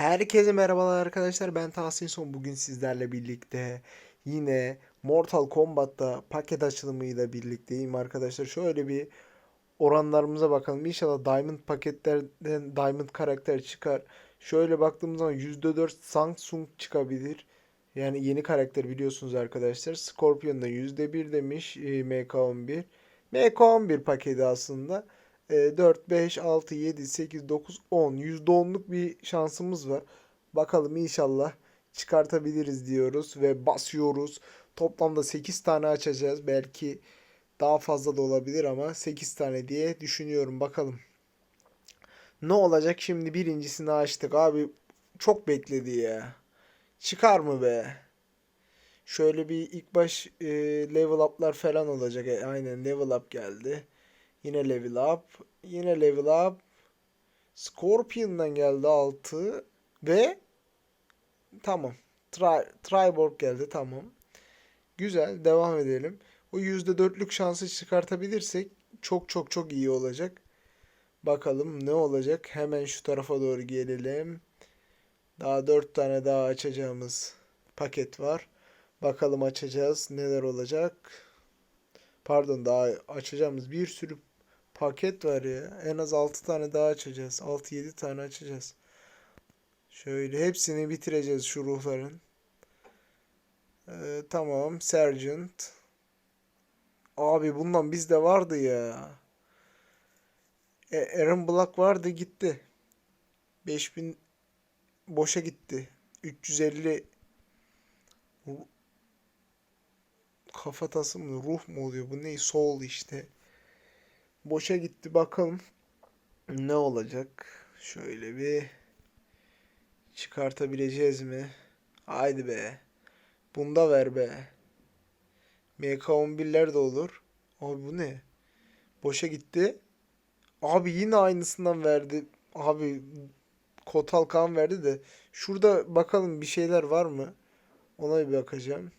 Herkese merhabalar arkadaşlar. Ben Tahsin Son. Bugün sizlerle birlikte yine Mortal Kombat'ta paket açılımıyla birlikteyim arkadaşlar. Şöyle bir oranlarımıza bakalım. İnşallah Diamond paketlerden Diamond karakter çıkar. Şöyle baktığımız zaman %4 Samsung çıkabilir. Yani yeni karakter biliyorsunuz arkadaşlar. Scorpion'da %1 demiş e, MK11 MK11 paketi aslında 4, 5, 6, 7, 8, 9, 10. %10'luk bir şansımız var. Bakalım inşallah çıkartabiliriz diyoruz ve basıyoruz. Toplamda 8 tane açacağız. Belki daha fazla da olabilir ama 8 tane diye düşünüyorum. Bakalım. Ne olacak şimdi birincisini açtık. Abi çok bekledi ya. Çıkar mı be? Şöyle bir ilk baş e, level up'lar falan olacak. E, aynen level up geldi. Yine level up. Yine level up. Scorpion'dan geldi 6 ve tamam. Tri Triborg geldi tamam. Güzel devam edelim. O %4'lük şansı çıkartabilirsek çok çok çok iyi olacak. Bakalım ne olacak. Hemen şu tarafa doğru gelelim. Daha 4 tane daha açacağımız paket var. Bakalım açacağız. Neler olacak? Pardon daha açacağımız bir sürü paket var ya. En az 6 tane daha açacağız. 6-7 tane açacağız. Şöyle hepsini bitireceğiz şu ruhların. Ee, tamam. Sergeant. Abi bundan bizde vardı ya. E, Aaron Black vardı gitti. 5000 boşa gitti. 350 Ru- kafatası mı ruh mu oluyor bu ne soul işte. Boşa gitti bakalım ne olacak. Şöyle bir çıkartabileceğiz mi? Haydi be. Bunda ver be. MK11'ler de olur. Abi bu ne? Boşa gitti. Abi yine aynısından verdi. Abi Kotal kan verdi de. Şurada bakalım bir şeyler var mı? Ona bir bakacağım.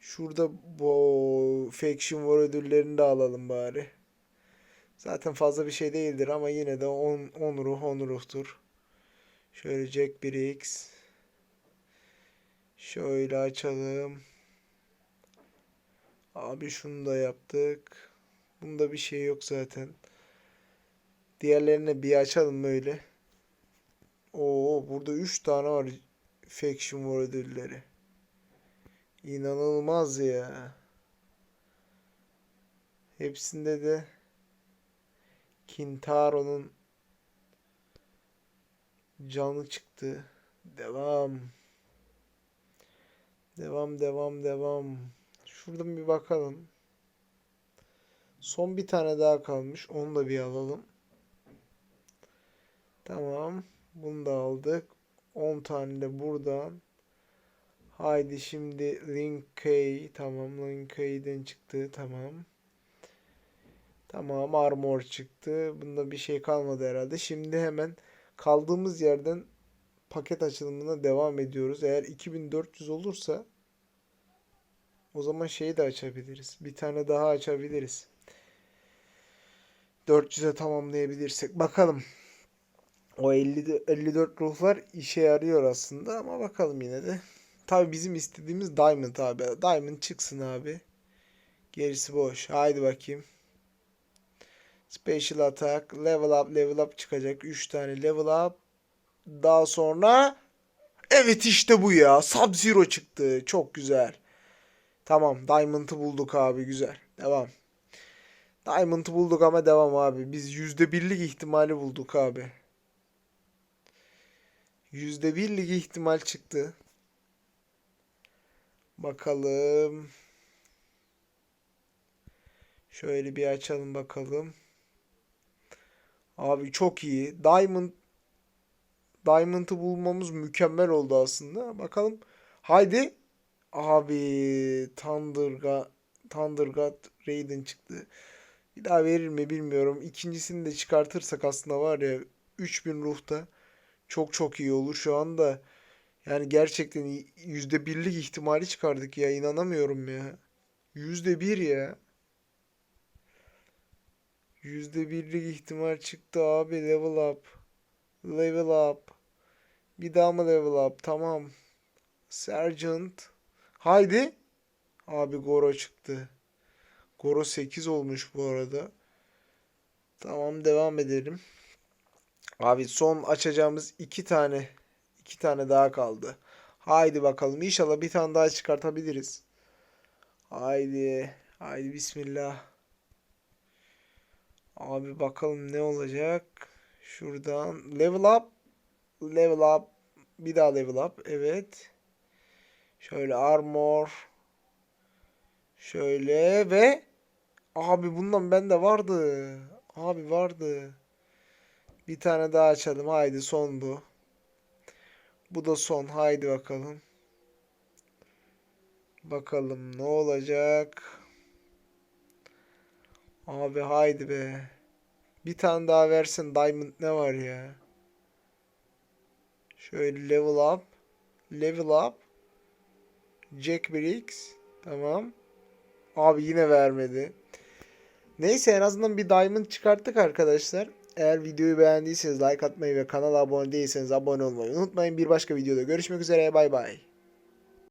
Şurada bu Faction War ödüllerini de alalım bari. Zaten fazla bir şey değildir ama yine de 10 10 ruh 10 ruhtur. Şöyle Jack 1x. Şöyle açalım. Abi şunu da yaptık. Bunda bir şey yok zaten. Diğerlerini bir açalım böyle. Oo burada 3 tane var Faction War ödülleri. İnanılmaz ya. Hepsinde de Kintaro'nun canı çıktı. Devam. Devam devam devam. Şuradan bir bakalım. Son bir tane daha kalmış. Onu da bir alalım. Tamam. Bunu da aldık. 10 tane de buradan. Haydi şimdi Linkey. Tamam Linkey'den çıktı. Tamam. Tamam armor çıktı. Bunda bir şey kalmadı herhalde. Şimdi hemen kaldığımız yerden paket açılımına devam ediyoruz. Eğer 2400 olursa o zaman şeyi de açabiliriz. Bir tane daha açabiliriz. 400'e tamamlayabilirsek. Bakalım. O 50, 54 ruhlar işe yarıyor aslında ama bakalım yine de. Tabi bizim istediğimiz Diamond abi. Diamond çıksın abi. Gerisi boş. Haydi bakayım. Special Attack. Level up level up çıkacak. 3 tane level up. Daha sonra Evet işte bu ya. Sub-Zero çıktı. Çok güzel. Tamam. Diamond'ı bulduk abi. Güzel. Devam. Diamond'ı bulduk ama devam abi. Biz %1'lik ihtimali bulduk abi. %1'lik ihtimal çıktı. Bakalım. Şöyle bir açalım bakalım. Abi çok iyi. Diamond Diamond'ı bulmamız mükemmel oldu aslında. Bakalım. Haydi. Abi Thunder God, Raiden çıktı. Bir daha verir mi bilmiyorum. İkincisini de çıkartırsak aslında var ya 3000 ruhta çok çok iyi olur şu anda. Yani gerçekten yüzde birlik ihtimali çıkardık ya. inanamıyorum ya. Yüzde bir ya. Yüzde birlik ihtimal çıktı abi. Level up. Level up. Bir daha mı level up? Tamam. Sergeant. Haydi. Abi Goro çıktı. Goro 8 olmuş bu arada. Tamam devam edelim. Abi son açacağımız iki tane iki tane daha kaldı. Haydi bakalım. İnşallah bir tane daha çıkartabiliriz. Haydi. Haydi bismillah. Abi bakalım ne olacak. Şuradan level up. Level up. Bir daha level up. Evet. Şöyle armor. Şöyle ve abi bundan bende vardı. Abi vardı. Bir tane daha açalım. Haydi son bu. Bu da son. Haydi bakalım. Bakalım ne olacak. Abi haydi be. Bir tane daha versin. Diamond ne var ya? Şöyle level up. Level up. Jack Briggs. Tamam. Abi yine vermedi. Neyse en azından bir diamond çıkarttık arkadaşlar. Eğer videoyu beğendiyseniz like atmayı ve kanala abone değilseniz abone olmayı unutmayın. Bir başka videoda görüşmek üzere. Bay bay.